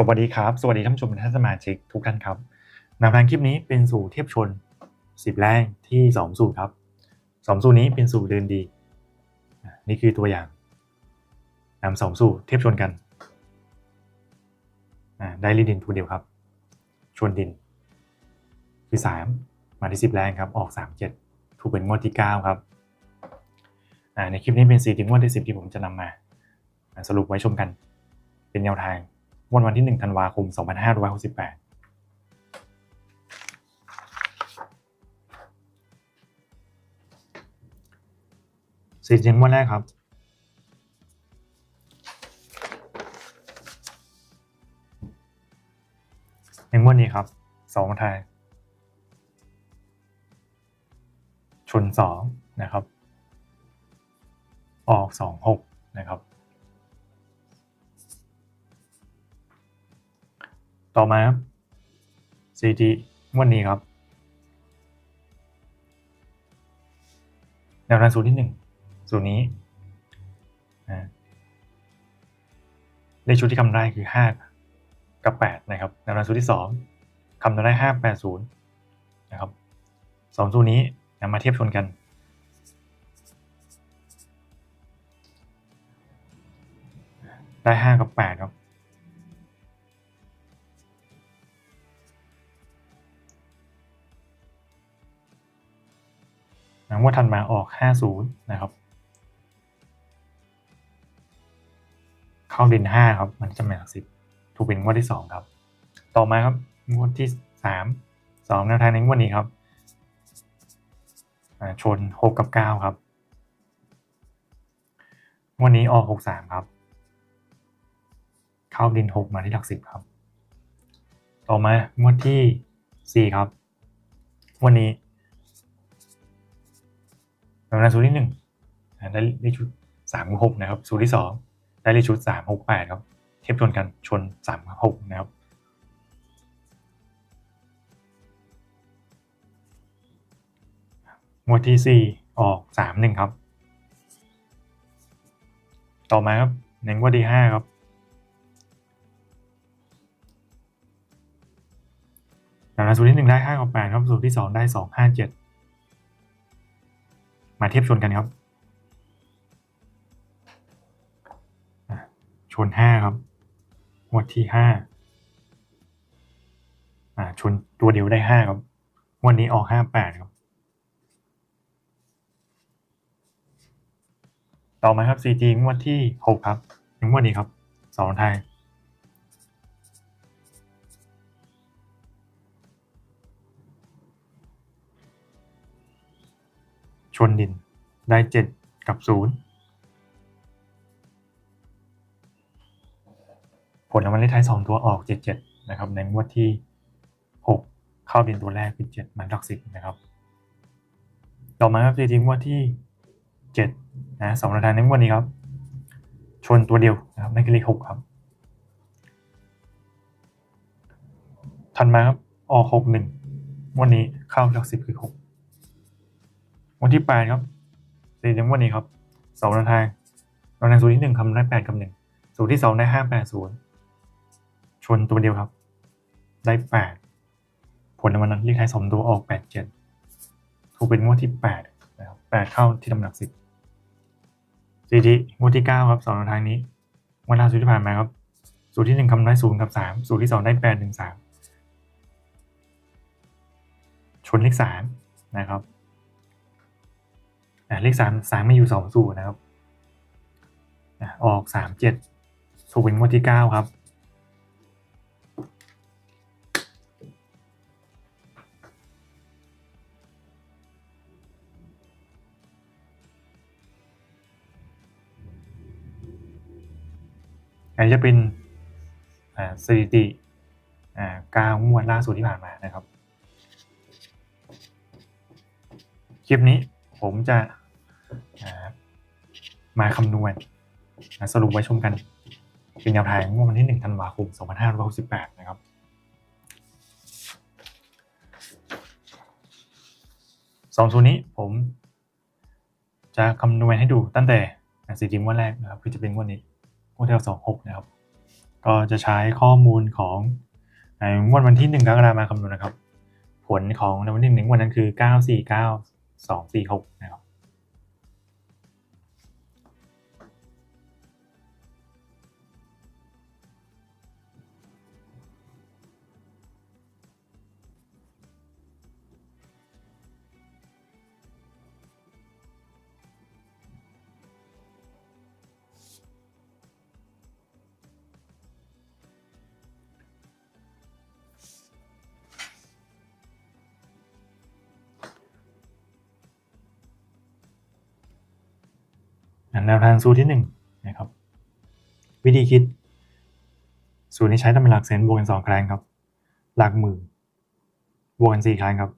สวัสดีครับ สวัสดีท่านผู้ชมท่านสมาชิกทุกท่านครับนวทางคลิปนี้เป็นสู่เทียบชน 10 แรงที่ 2 สูตรครับ 2 สูตรนี้เป็นสูตรเดินดีอะนี่คือตัวอย่างนำสองสูตรเทียบชนกันอะได้ลีดินตัวเดียวครับ ชนดิน คือ 3 มาที่ 10 แรงครับ ออก 3 7 ถูกเป็นงวดที่ 9 ครับอะในคลิปนี้เป็นสีถึงงวดที่ 10 ที่ผมจะนำมา สรุปไว้ชมกัน เป็นแนวทาง วันวันที่ 1 ธันวาคม 2568สี่เจนวันแรกครับ ในงวดนี้ครับ สองไทย ชนสองนะครับ ออกสองหกนะครับ ต่อมาครับ CT วดนี้ครับแนวทางสูตรที่หนึ่งสูตรนี้อ่าเลขชุดที่คำได้คือห้ากับแปดนะครับแนวทางสูตรที่สองคำนวได้ห้าแปดศูนย์นะครับสองสูตรนี้นำมาเทียบชนกัน ได้ห้ากับแปดครับ งวดถัดมาออก 50 นะครับ เข้าดิน5 ครับ มันจะแม่หลักสิบถูกเป็นงวดที่ 2 ครับ ต่อมาครับงวดที่ 3 2แนวทางในงวดนี้ครับชน 6 กับ 9 ครับงวดนี้ออก 63 ครับ เข้าดิน 6 มาที่หลักสิบครับ ต่อมางวดที่ 4 ครับ วันนี้ แนวทาสูตรที่หนึ่งอ่าได้เลขชุดสามหกนะครับสูตรที่สองได้เลขชุดสามหกแปดครับ เทียบชนกันชนสามหกนะครับงวดที่สี่ออกสามหนึ่งครับ ต่อมาครับในงวดที่ห้าครับแนวทาสูตรที่หนึ่งได้ห้ากับแปดครับ สูตรที่สองได้สองห้าเจ็ด มาเทียบชนกันครับ ชนห้าครับงวดที่ห้าอาชนตัวเดียวได้ห้าครับงวดนี้ออกห้าแปดครับ ต่อมาครับ CG งวดที่หกครับงวดนี้ครับสองทาง ชนดินได้เจ็ดกับศูนย์ผลรางวัลเลขท้ายสองตัวออกเจ็ดเจ็ดนะครับ ในงวดที่หกเข้าดินตัวแรกเจ็ดมันหลักสิบนะครับ ต่อมาครับจริงงวดที่เจ็ดนะสองทางในงวดนี้ครับ ชนตัวเดียวนะครับนั่นคือเลขหกครับถัดมาครับออกหกหนึ่งวันนี้เข้าหลักสิบคือหก วันที่แปดครับสี่ถึงวันนี้ครับสองแนวทางแนวทางสูตรที่หนึ่งคำได้แปดกับหนึ่งสูตรที่สองได้ห้าแปดศูนย์ชนตัวเดียวครับ ได้แปดผลในวันนั้นเลขท้ายสองตัวออกแปดเจ็ดถูกเป็นงวดที่แปดนะครับแปดเข้าที่ตำหนักสิบสี่ทีงวดที่เก้าครับสองแนวทางนี้วันล่าสุดที่ผ่านมาครับ สูตรที่หนึ่งคำได้ศูนย์กับสามสูตรที่สองได้แปดหนึ่งสามชนเลขสามนะครับ อะเลขสามสามไม่อยู่สองสูตรนะครับอะออกสามเจ็ดสูตรเป็นงวดที่เก้าครับอันนี้จะเป็นสถิติอ่าเก้างวดล่าสุดที่ผ่านมานะครับ คลิปนี้ผมจะ มาคำนวณสรุปไว้ชมกัน เป็นแนวทางงวดวันที่ 1 ธันวาคม 2568 นะครับสองสูตรนี้ผมจะคำนวณให้ดูตั้งแต่สี่ทีมวันแรกนะครับคือจะเป็นวันนี้งวดที่เรสองหกนะครับ ก็จะใช้ข้อมูลของในงวดวันที่หนึ่งกรกฎาคมมาคำนวณนะครับ ผลของในวันที่หนึ่งวันนั้นคือเก้าสี่เก้าสองสี่หกนะครับ แนวทางสูตรที่หนึ่งนะครับวิธีคิด สูตรนี้ใช้ตำแหน่งหลักเซนบวกกันสองครั้งครับ หลักหมื่นบวกกันสี่ครั้งครับ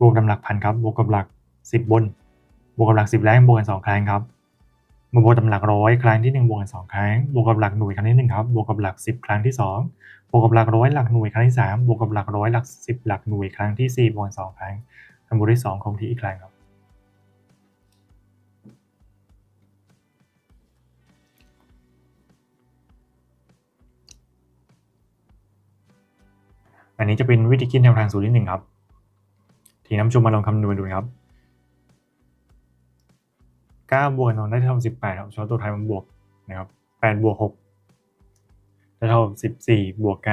บวกกับหลักพันครับบวกกับหลักสิบบนบวกกับหลักสิบแรกบวกกันสองครั้งครับมาบวกกับหลักร้อยครั้งที่หนึ่งบวกกันสองครั้งบวกกับหลักหน่วยครั้งที่หนึ่งครับบวกกับหลักสิบครั้งที่สองบวกกับหลักร้อยหลักหน่วยครั้งที่สามบวกกับหลักร้อยหลักสิบหลักหน่วยครั้งที่สี่บวกกันสองครั้งคำบวกที่สองคงที่อีกครั้งครับ อันนี้จะเป็นวิธีคิดแนวทางสูตรที่หนึ่งครับ ทีน้ำชมมาลองคำนวณดูนะครับ9บวกนอนได้เท่ากับ18ครับช้อนตัวท้ายมันบวกนะครับ8บวก6ได้เท่ากับ14บวก9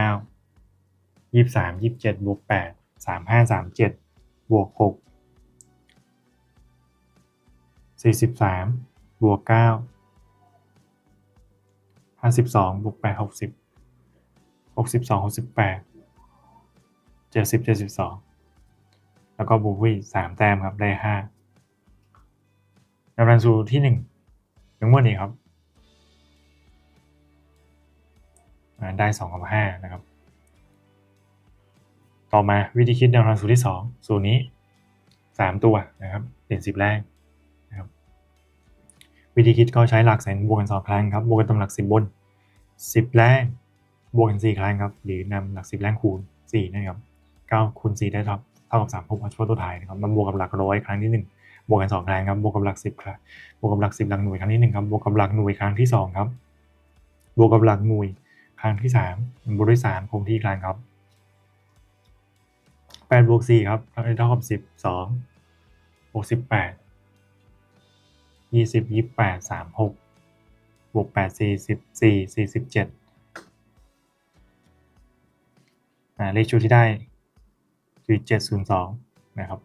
23 27บวก8 35 37บวก6 43บวก9 52บวก8 60 62 68 70 72แล้วก็บ จ็ดสิบเจ็ดสิบสองแล้วกวิสามแต้มครับได้ห้าแนวรันสูที่หนึ่งถึงวันนี้ครับได้สองกับห้านะครับ ต่อมาวิธีคิดแนวทางสูตรที่สองสูตรนี้สามตัวนะครับเด่นสิบแรกนะครับวิธีคิดก็ใช้หลักแสนบวกกันสองครั้งครับบวกกันตำหลักสิบบนสิบแรกบวกกันสี่ครั้งครับ หรือนำหลักสิบแรกคูณสี่นะครับ เก้าคูณสี่ได้เท่าเท่ากับสามพบอัชวตัวท้ายนะครับมันบวกกับหลักร้อยครั้งที่หนึ่งบวกกันสองครั้งครับบวกกับหลักสิบครั้งบวกกับหลักสิบหลักหน่วยครั้งที่หนึ่งครับบวกกับหลักหน่วยครั้งที่สองครับ บวกกับหลักหน่วยครั้งที่สามบวกด้วยสามคงที่กลางครับแปดบวกสี่ครับเท่ากับสิบสองบวกสิบแปดยี่สิบยี่แปดสามหกบวกแปดสี่สิบสี่สี่สิบเจ็ดเลขชุดที่ได้ คือเจ็ดศูนสองนะครับ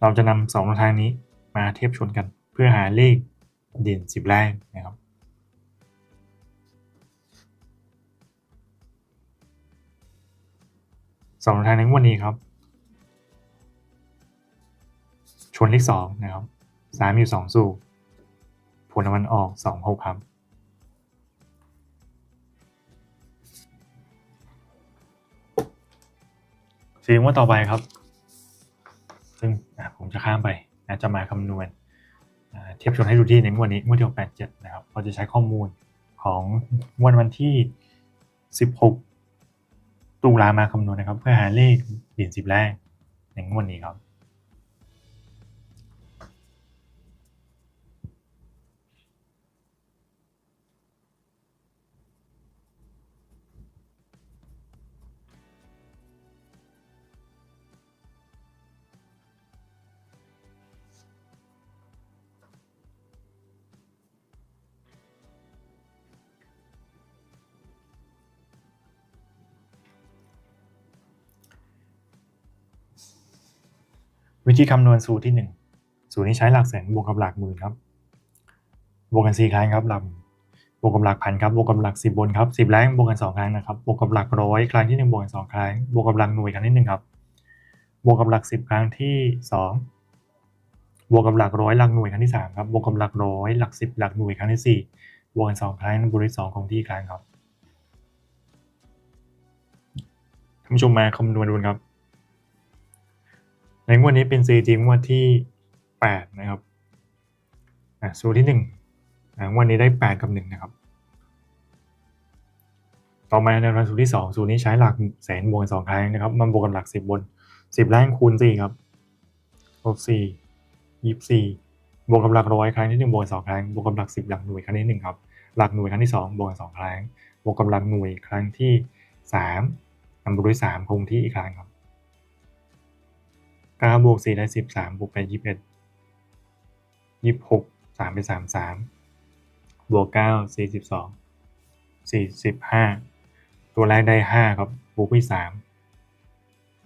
เราจะนำสองทางนี้มาเทียบชนกันเพื่อหาเลขเด่นสิบแรกนะครับ สองทางในวันนี้ครับ ชนเลขสองนะครับสามอยู่สองสูผลมันออกสองหกครับ สิ่งว่าต่อไปครับ ซึ่งผมจะข้ามไปนะจะมาคำนวณเทียบชนให้ดูที่ในงวดนี้งวดที่87 นะครับเราจะใช้ข้อมูลของงวดวันที่ 16 ตุลามาคำนวณนะครับ เพื่อหาเลขเด่นสิบแรกในงวดนี้ครับ วิธีคำนวณสูตรที่ 1 สูตรนี้ใช้หลักแสนบวกกับหลักหมื่นครับ บวกกัน4ครั้งครับลักบวกกับหลักพันครับ บวกกับหลักสิบบนครับสิบแรงบวกกัน2ครั้งนะครับ บวกกับหลักร้อยครั้งที่ 1 บวกกัน2ครั้ง บวกกับหลักหน่วยครั้งที่ 1 ครับ บวกกับหลักสิบครั้งที่ 2 บวกกับหลักร้อยหลักหน่วยครั้งที่ 3 ครับ บวกกับหลักร้อยหลักสิบหลักหน่วยครั้งที่ 4 บวกกัน2ครั้งบวกด้วย2คงที่ครั้งครับท่านผู้ชมมาคำนวณดูครับ ในงวดนี้เป็นซีจีงวดที่ 8 นะครับอะสูตรที่1อะงวดนี้ได้ 8 กับ 1 นะครับ ต่อมาในสูตรที่ 2 สูตรนี้ใช้หลักแสนบวกกัน2ครั้งนะครับ มันบวกกันหลัก 10 บน 10แรงคูณ4ครับลบ4 24 บวกกับหลักร้อยครั้งที่หนึ่งบวกกันสองครั้ง บวกกับหลักสิบหลักหน่วยครั้งที่หนึ่งครับ หลักหน่วยครั้งที่สองบวกกันสองครั้ง บวกกับหลักหน่วยครั้งที่สามนำบวกด้วยสามคงที่อีกครั้งครับ เก้าบวกสี่ได้สิบสามบวกไปยี่สิบเอ็ดยี่สิบหกสามเป็นสามสามบวกเก้าสี่สิบสองสี่สิบห้าตัวแรกได้ห้าครับบวกไปสาม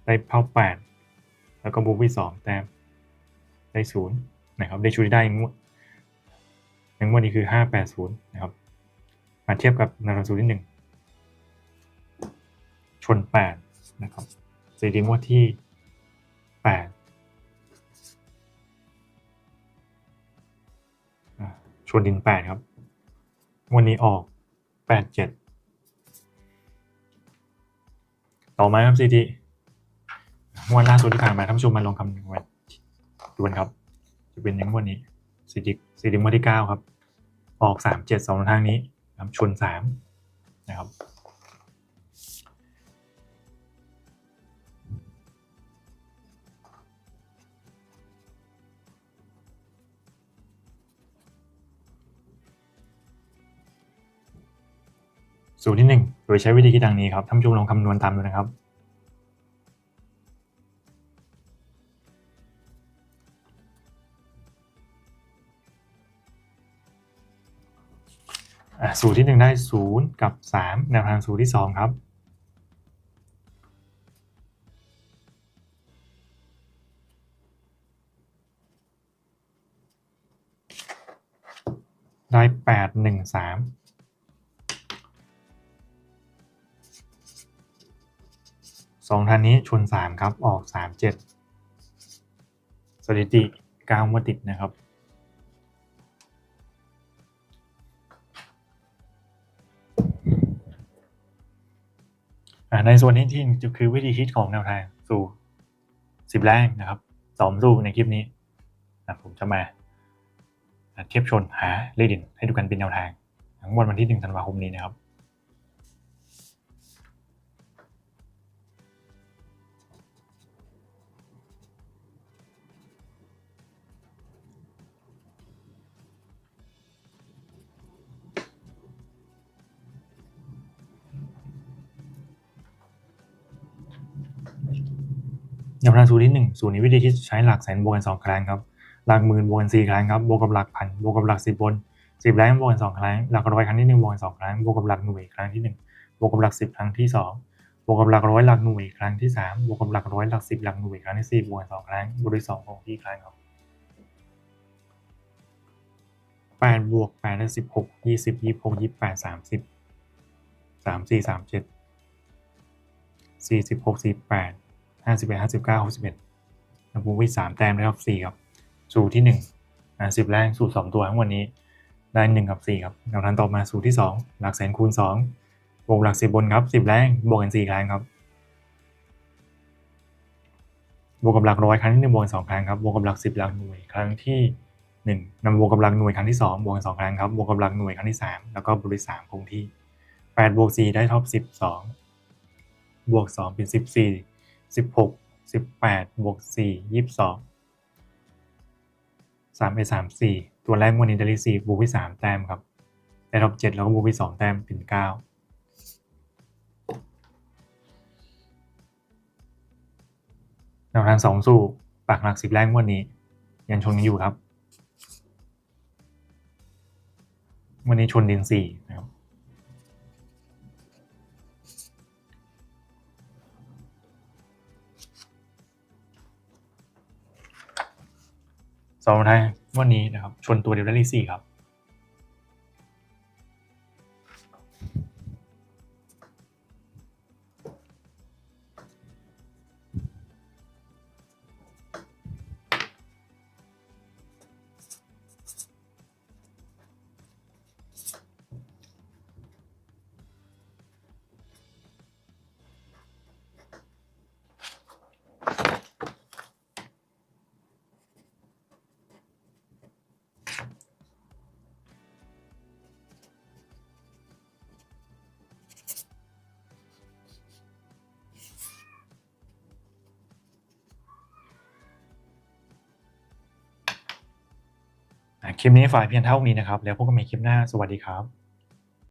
ได้เท่าแปดแล้วก็บวกไปสองแต้มได้ศูนย์นะครับได้ชุดที่ได้งวดในงวดนี้คือห้าแปดศูนย์นะครับมาเทียบกับนาราสูตรที่หนึ่งชนแปดนะครับสถิติงวดที่ ปดอ่าชนดินแปดครับ วันนี้ออกแปดเจ็ดต่อมาครับสถิติงวันล่าสุดที่ผ่านมาท่านผู้ชมมาลองคำนวณดูนครับ จะเป็นยังวันนี้สถิติสถิติงวดที่เก้าครับ ออกสามเจ็ดสองทางนี้ครับชนสามนะครับ สูตรที่หนึ่งโดยใช้วิธีคิดดังนี้ครับท่านผู้ชมลองคำนวณตามดูนะครับ สูตรที่หนึ่งได้ศูนย์กับสามแนวทางสูตรที่สองครับได้แปดหนึ่งสาม สองทางนี้ชนสามครับออกสามเจ็ดสถิติก้างวดติดนะครับ ในส่วนนี้ที่จะคือวิธีคิดของแนวทางสู่สิบแรกนะครับสองสู่ในคลิปนี้ผมจะมาเทียบชนหาเลด่นให้ดูกันเป็นแนวทาง ทั้งวันวันที่หนึ่งธันวาคมนี้นะครับ นวทางสูตรที่หนึ่งสูตรนี้วิธีคิดใช้หลักแสนบวกกันสองครั้งครับหลักหมื่นบวกกันสี่ครั้งครับบวกกับหลักพันบวกกับหลักสิบบนสิบแรงบวกกันสองครั้งหลักร้อยครั้งที่หนึ่งบวกกันสองครั้งบวกกับหลักหน่วยครั้งที่หนึ่งบวกกับหลักสิบครั้งที่สองบวกกับหลักร้อยหลักหน่วยครั้งที่สามบวกกับหลักร้อยหลักสิบหลักหน่วยครั้งที่สี่บวกกันสองครั้งบวกด้วยสองของที่ครั้งครับแปดบวกแปดได้สิบหกยี่สิบยี่สิบหกยี่สิบแปดสามสิบสามสี่สามเจ็ดสี่สิบหกสี่แปด ห้าสิบเอ็ดห้าสิบเก้าหกสิบเอ็ดนะบูวิสามแต้มนะครับสี่ครับ สูตรที่หนึ่งนะสิบแรกสูตรสองตัวทั้งวันนี้ ได้หนึ่งกับสี่ครับแนวทางต่อมาสูตรที่สองหลักแสนคูณสองบวกหลักสิบบนครับสิบแรกบวกกันสี่ครั้งครับบวกกับหลักร้อยครั้งที่หนึ่งบวกกันสองครั้งครับบวกกับหลักสิบหลักหน่วยครั้งที่หนึ่งนำบวกกับหลักหน่วยครั้งที่สองบวกกันสองครั้งครับบวกกับหลักหน่วยครั้งที่สามแล้วก็บวกด้วยสามคงที่แปดบวกสี่ได้เท่าสิบสองบวกสองเป็นสิบสี่ สิบหกสิบแปดบวกสี่ยี่สิบสองสามไปสามสี่ตัวแรกวันนี้ได้สี่บวกไปสามแต้มครับได้ท็อปเจ็ดแล้วก็บวกไปสองแต้มเป็นเก้าแนวทางสองสู้ปากหลักสิบแรกวันนี้ ยังชนกันอยู่ครับ วันนี้ชนดินสี่นะครับ สองทายวันนี้นะครับชนตัวเดียวได้ลีสี่ครับ คลิปนี้ฝ่ายเพียงเท่านี้นะครับ แล้วพบกันใหม่คลิปหน้า สวัสดีครับ